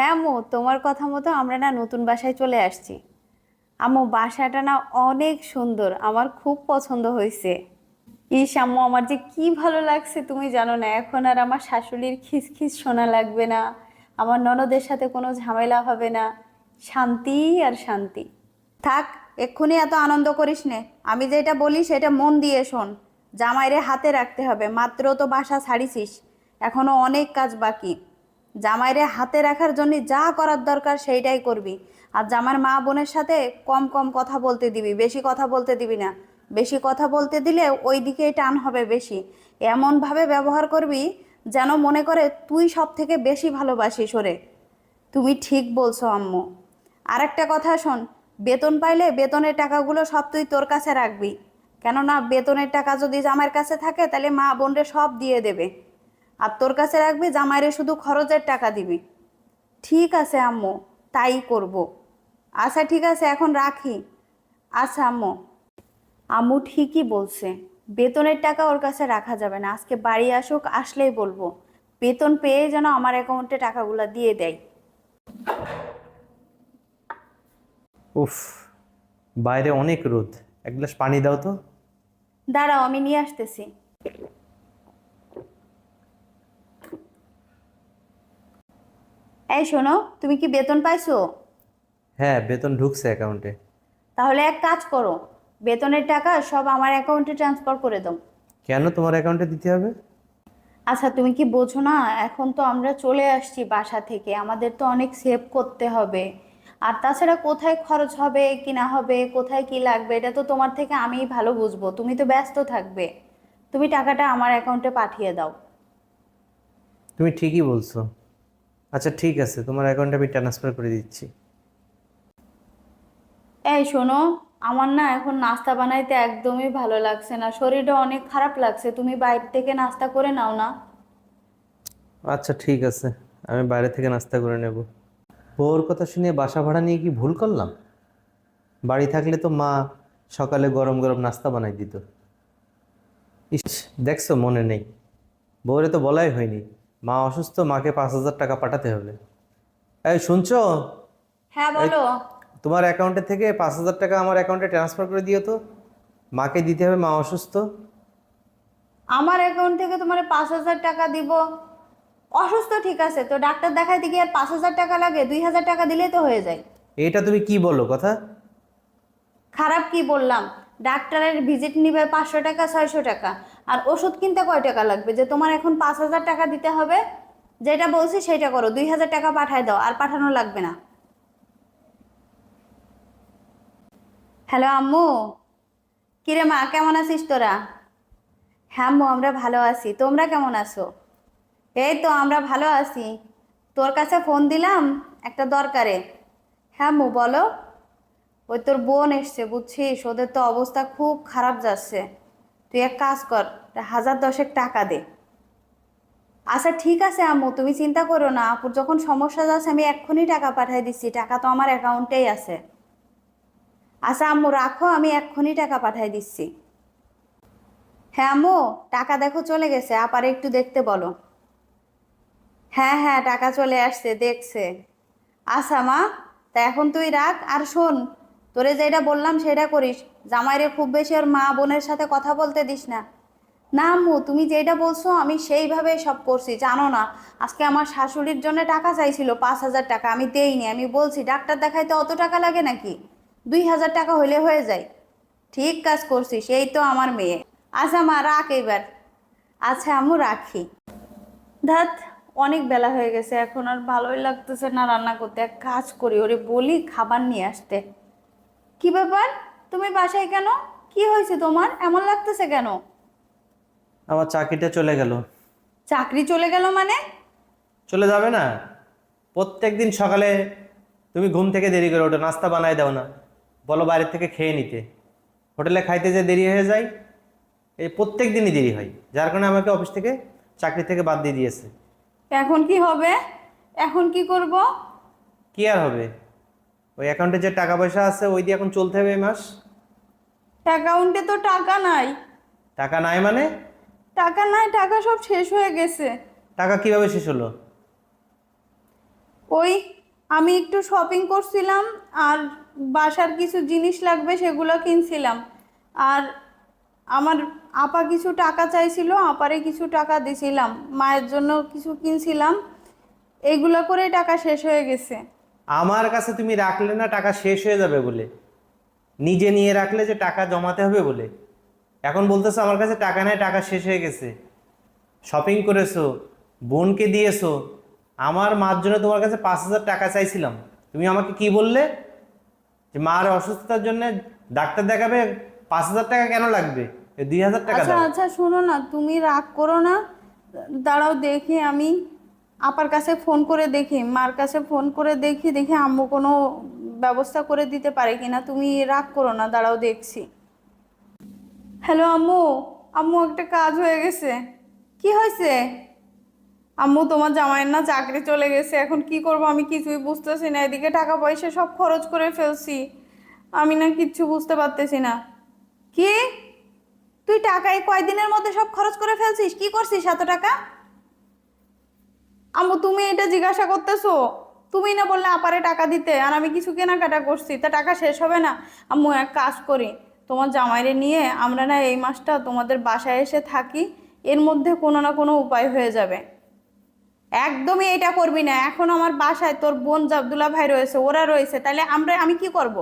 হ্যাঁ আম্মু তোমার কথা মতো আমরা না নতুন বাসায় চলে আসছি। আম্মু, বাসাটা না অনেক সুন্দর, আমার খুব পছন্দ হয়েছে। ইস আম্মু, আমার যে কি ভালো লাগছে, তুমি জানো না, এখন আর আমার শাশুড়ির খিসখিস শোনা লাগবে না, আমার ননদের সাথে কোনো ঝামেলা হবে না, শান্তি আর শান্তি। থাক, এক্ষুনি এত আনন্দ করিস নে, আমি যেটা বলি সেটা মন দিয়ে শোন, জামাইরে হাতে রাখতে হবে, মাত্র তো বাসা ছাড়িছিস, এখনও অনেক কাজ বাকি। জামাইরে হাতে রাখার জন্য যা করার দরকার সেইটাই করবি। আর জামার মা বোনের সাথে কম কম কথা বলতে দিবি, বেশি কথা বলতে দিবি না। বেশি কথা বলতে দিলে ওই দিকেই টান হবে বেশি। এমনভাবে ব্যবহার করবি যেন মনে করে তুই সব থেকে বেশি ভালোবাসিস ওরে। তুমি ঠিক বলছো, আম্মু। আর একটা কথা শোন, বেতন পাইলে বেতনের টাকাগুলো সব তুই তোর কাছে রাখবি। কেননা বেতনের টাকা যদি জামাইয়ের কাছে থাকে, তাহলে মা বোনরে সব দিয়ে দেবে। আর তোর কাছে রাখবি জামাইরে শুধু খরচের টাকা দিবি। ঠিক আছে আম্মু তাই করব। আচ্ছা ঠিক আছে এখন রাখি। আচ্ছা আম্মু। আম্মু ঠিকই বলছে বেতনের টাকা ওর কাছে রাখা যাবে না। আজকে বাড়ি আসুক আসলেই বলব। বেতন পেয়ে যেন আমার অ্যাকাউন্টে টাকাগুলো দিয়ে দেয়। উফ বাইরে অনেক রোদ। এক গ্লাস পানি দাও তো। দাঁড়াও আমি নিয়ে আসতেছি। এই শোনো তুমি কি বেতন পাইছো? হ্যাঁ বেতন ঢুকছে অ্যাকাউন্টে তাহলে এক কাজ করো বেতনের টাকা সব আমার অ্যাকাউন্টে ট্রান্সফার করে দাও। কেন তোমার অ্যাকাউন্টে দিতে হবে? আচ্ছা তুমি কি বোঝো না এখন তো আমরা চলে আসছি বাসা থেকে আমাদের তো অনেক সেভ করতে হবে। আর তাছাড়া কোথায় খরচ হবে কি না হবে কোথায় কি লাগবে এটা তো তোমার থেকে আমিই ভালো বুঝব তুমি তো ব্যস্ত থাকবে। তুমি টাকাটা আমার অ্যাকাউন্টে পাঠিয়ে দাও। তুমি ঠিকই বলছো। আচ্ছা ঠিক আছে তোমার অ্যাকাউন্টে আমি ট্রান্সফার করে দিচ্ছি। এই শোনো আমার না এখন নাস্তা বানাইতে একদমই ভালো লাগছে না শরীরটা অনেক খারাপ লাগছে তুমি বাইরে থেকে নাস্তা করে নাও না। আচ্ছা ঠিক আছে আমি বাইরে থেকে নাস্তা করে নেব। বউর কথা শুনে বাসা ভাড়া নিয়ে কি ভুল করলাম? বাড়ি থাকলে তো মা সকালে গরম গরম নাস্তা বানাই দিত। ইস দেখছ মনে নেই। বউরে তো বলাই হয়নি। মা অসুস্থ মাকে পাঁচ হাজার টাকা পাঠাতে হবে। এই শুনছো? হ্যাঁ বলো। তোমার অ্যাকাউন্টে থেকে পাঁচ হাজার টাকা আমার অ্যাকাউন্টে ট্রান্সফার করে দিও তো। মাকে দিতে হবে মা অসুস্থ। আমার অ্যাকাউন্ট থেকে তোমার পাঁচ হাজার টাকা দিব। অসুস্থ ঠিক আছে তো ডাক্তার দেখাইতে গিয়ে আর পাঁচ হাজার টাকা লাগে দুই হাজার টাকা দিলেই তো হয়ে যায়। এটা তুমি কি বলো কথা? খারাপ কি বললাম? ডাক্তারের ভিজিট নিবে পাঁচশো টাকা ছয়শো টাকা। আর ওষুধ কিনতে কয় টাকা লাগবে? যে তোমার এখন পাঁচ হাজার টাকা দিতে হবে, যেটা বলছি সেটা করো, দুই হাজার টাকা পাঠায় দাও, আর পাঠানো লাগবে না। হ্যালো আম্মু, কিরে মা, কেমন আছিস তোরা? হ্যাঁ আম্মু, আমরা ভালো আছি। তোমরা কেমন আছো? এই তো আমরা ভালো আছি। তোর কাছে ফোন দিলাম, একটা দরকারে। হ্যাঁ আম্মু, বলো। ওই তোর বোন এসছে, বুঝছিস? ওদের তো অবস্থা খুব খারাপ যাচ্ছে। তুই এক কাজ কর তা হাজার দশেক টাকা দে। আচ্ছা ঠিক আছে আম্মু, তুমি চিন্তা করো না আপুর যখন সমস্যা যাচ্ছে আমি এক্ষুনি টাকা পাঠিয়ে দিচ্ছি, টাকা তো আমার অ্যাকাউন্টেই আছে। আচ্ছা আম্মু, রাখো, আমি এক্ষুনি টাকা পাঠিয়ে দিচ্ছি। হ্যাঁ আম্মু, টাকা দেখো চলে গেছে, আপারে একটু দেখতে বলো। হ্যাঁ হ্যাঁ টাকা চলে আসছে, দেখছে। আচ্ছা মা, তা এখন তুই রাখ, আর শোন, তোরে যেটা বললাম সেটা করিস। জামাইরে খুব বেশি ওর মা বোনের সাথে কথা বলতে দিস না। না আম্মু, তুমি যেটা বলছো আমি সেইভাবে সব করছি, জানো না। আজকে আমার শাশুড়ির জন্য টাকা চাইছিল পাঁচ হাজার টাকা, আমি দেইনি। আমি বলছি, ডাক্তার দেখাইতে অত টাকা লাগে নাকি? দুই হাজার টাকা হলে হয়ে যায়। ঠিক কাজ করছি সেই তো আমার মেয়ে। আচ্ছা মা, রাখ এবার। আচ্ছা আম্মু, রাখি। ধাত অনেক বেলা হয়ে গেছে, এখন আর ভালোই লাগতেছে না রান্না করতে। এক কাজ করি, ওরে বলি খাবার নিয়ে আসতে। কি ব্যাপার? তুমি বাসায় কেন? কি হয়েছে তোমার? এমন লাগতেছে কেন? আমার চাকরিটা চলে গেল। চাকরি চলে গেল মানে? চলে যাবে না। প্রত্যেক দিন সকালে তুমি ঘুম থেকে দেরি করে ওঠো নাস্তা বানায় দাও না। বলো বাইরের থেকে খেয়ে নিতে। হোটেলে খাইতে যে দেরি হয়ে যায় এই প্রত্যেক দিনই দেরি হয়। যার কারণে আমাকে অফিস থেকে চাকরি থেকে বাদ দিয়ে দিয়েছে। এখন কি হবে? এখন কি করব? কি আর হবে? ওই অ্যাকাউন্টে যে টাকা পয়সা আছে ওই দিয়ে এখন চলতে হবে এই মাস। অ্যাকাউন্টে তো টাকা নাই। টাকা নাই মানে? টাকা নাই টাকা সব শেষ হয়ে গেছে। টাকা কীভাবে শেষ হলো? ওই আমি একটু শপিং করছিলাম আর বাসার কিছু জিনিস লাগবে সেগুলো কিনছিলাম। আর আমার আপা কিছু টাকা চাইছিল আপারে কিছু টাকা দিছিলাম। মায়ের জন্য কিছু কিনছিলাম এইগুলো করে টাকা শেষ হয়ে গেছে। আমার কাছে তুমি রাখলে না টাকা শেষ হয়ে যাবে বলে? নিজে নিয়ে রাখলে যে টাকা জমাতে হবে বলে? এখন বলতেছো আমার কাছে টাকা নেই টাকা শেষ হয়ে গেছে। শপিং করেছ বোনকে দিয়েছ আমার মার জন্য তোমার কাছে পাঁচ হাজার টাকা চাইছিলাম। তুমি আমাকে কি বললে? যে মার অসুস্থতার জন্য ডাক্তার দেখাবে পাঁচ হাজার টাকা কেন লাগবে? দুই হাজার টাকা আচ্ছা আচ্ছা শোনো না তুমি রাগ করো না। দাঁড়াও দেখি আমি আপার কাছে ফোন করে দেখি মার কাছে ফোন করে দেখি দেখি আম্মু কোনো ব্যবস্থা করে দিতে পারে কিনা। তুমি রাগ করো না দাঁড়াও দেখছি। হ্যালো আম্মু আম্মু একটা কাজ হয়ে গেছে। কি হয়েছে? আম্মু, তোমার জামাইয়ের না চাকরি চলে গেছে, এখন কি করব আমি কিছুই বুঝতেছি না, এদিকে টাকা পয়সা সব খরচ করে ফেলছি। আমি না কিচ্ছু বুঝতে পারতেছি না। কি? তুই টাকা এই কয়দিনের মধ্যে সব খরচ করে ফেলছিস? কি করছিস এত টাকা? আম্মু, তুমি এটা জিজ্ঞাসা করতেছো? তুমি না বললে আপারে টাকা দিতে, আর আমি কিছু কেনাকাটা করছি, তা টাকা শেষ হবে না? আম্মু, এক কাজ করি। তোমার জামাইরে নিয়ে আমরা না এই মাসটা তোমাদের বাসায় এসে থাকি, এর মধ্যে কোনো না কোনো উপায় হয়ে যাবে। একদমই এটা করবি না। এখন আমার বাসায় তোর বোন জাবদুল্লা ভাই রয়েছে, ওরা রয়েছে তাহলে আমরা, আমি কি করব?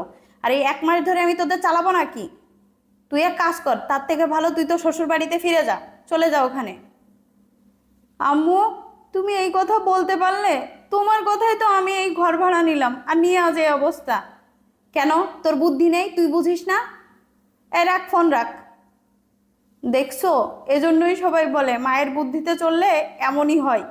আর এই এক মাস ধরে আমি তোদের চালাবো নাকি? তুই এক কাজ কর, তার থেকে ভালো তুই তো শ্বশুর বাড়িতে ফিরে যা, চলে যা ওখানে। আম্মু, তুমি এই কথা বলতে পারলে, তোমার কথাই তো আমি এই ঘর ভাড়া নিলাম, আর নিয়ে আজ এই অবস্থা। কেন? তোর বুদ্ধি নেই? তুই বুঝিস না? এ রাখ ফোন রাখ। দেখছ? এজন্যই সবাই বলে মায়ের বুদ্ধিতে চললে এমনই হয়।